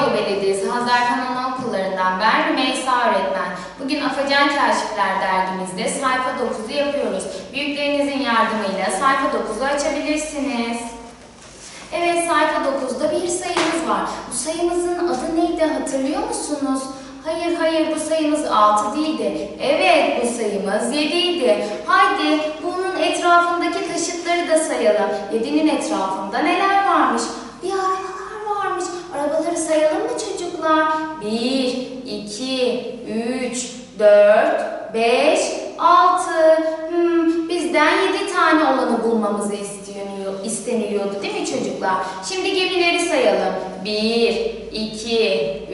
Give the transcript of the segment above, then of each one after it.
Beyoğlu Belediyesi Hazar Kanan Okullarından ben Rümeysa öğretmen. Bugün Afacan Kaşifler dergimizde sayfa 9'u yapıyoruz. Büyüklerinizin yardımıyla sayfa 9'u açabilirsiniz. Evet sayfa 9'da bir sayımız var. Bu sayımızın adı neydi hatırlıyor musunuz? Hayır hayır bu sayımız 6 değildi. Evet bu sayımız 7 idi. Haydi bunun etrafındaki taşıtları da sayalım. 7'nin etrafında neler varmış? Bir. Arabaları sayalım mı çocuklar? 1, 2, 3, 4, 5, 6. Hmm, bizden 7 tane olanı bulmamızı isteniyor, isteniliyordu değil mi çocuklar? Şimdi gemileri sayalım. 1, 2,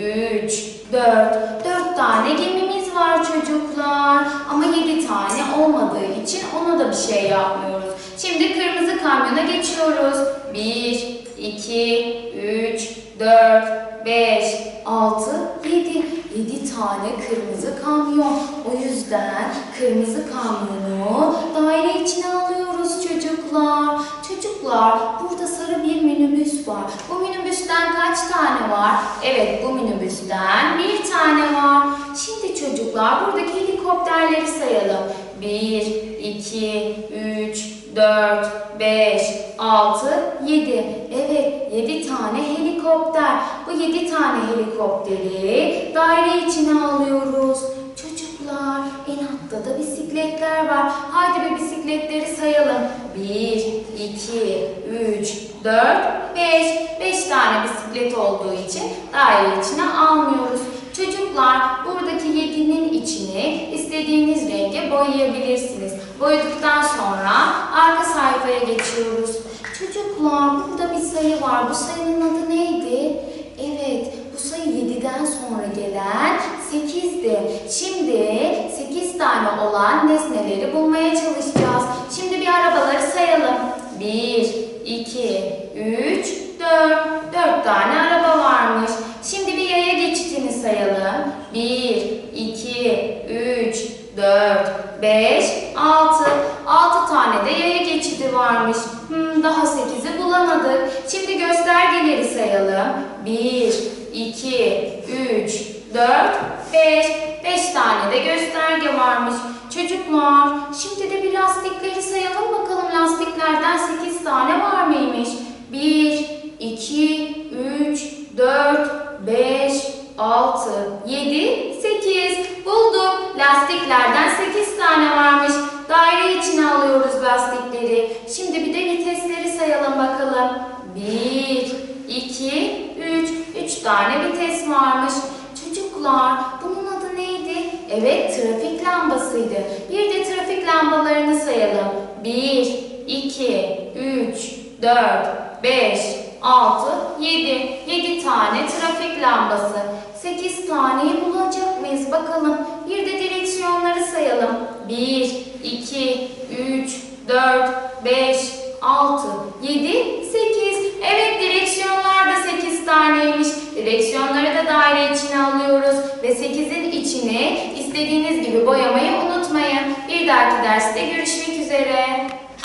3, 4. 4 tane gemimiz var çocuklar. Ama 7 tane olmadığı için ona da bir şey yapmıyoruz. Şimdi kırmızı kamyona geçiyoruz. 1, 2, 3, 4, 5, 6, 7. 7 tane kırmızı kamyon. O yüzden kırmızı kamyonu daire içine alıyoruz çocuklar. Çocuklar burada sarı bir minibüs var. Bu minibüsten kaç tane var? Evet bu minibüsten bir tane var. Şimdi çocuklar buradaki helikopterleri sayalım. 1, 2, 3, 4, 5, 6, 7. Evet 7 tane helikopter. Bu 7 tane helikopteri daire içine alıyoruz. Çocuklar en altta da bisikletler var. Haydi bir bisikletleri sayalım. 1, 2, 3, 4, 5. 5 tane bisiklet olduğu için daire içine almıyoruz. Çocuklar buradaki 7'nin içini istediğiniz renge boyayabilirsiniz. Boyadıktan sonra arka sayfaya geçiyoruz. Çocuklar burada bir sayı var. Bu sayının adı neydi? Evet bu sayı 7'den sonra gelen 8'di. Şimdi 8 tane olan nesneleri bulmaya çalışacağız. Şimdi bir arabaları sayalım. 1, 2, 3, 4. 4 tane araba varmış. Şimdi bir yaya geçitini sayalım. 1, 2, 3, 4, 5, 6. 6 tane de yaya geçidi varmış. Hmm, daha 8'i bulamadık. Şimdi göstergeleri sayalım. 1, 2, 3, 4, 5. 5 tane de gösterge varmış. Çocuklar, şimdi de bir lastikleri sayalım bakalım. Lastiklerden 8 tane var mıymış? 1, 2, 3, 4, 5, 6, 7, 8. Bulduk. Lastiklerden 8 tane varmış. Daire içine alıyoruz lastikleri. Şimdi bir de vitesleri sayalım bakalım. 1, 2, 3. 3 tane vites varmış. Çocuklar bunun adı neydi? Evet trafik lambasıydı. Bir de trafik lambalarını sayalım. 1, 2, 3, 4, 5, 6, 7. 7 tane trafik lambası. 8 taneyi bulacak mıyız bakalım. Bir de direksiyonları sayalım. 1, 2, 3, 4, 5, 6, 7, 8. Evet direksiyonlar da 8 taneymiş. Direksiyonları da daire içine alıyoruz. Ve 8'in içini istediğiniz gibi boyamayı unutmayın. Bir dahaki derste görüşmek üzere.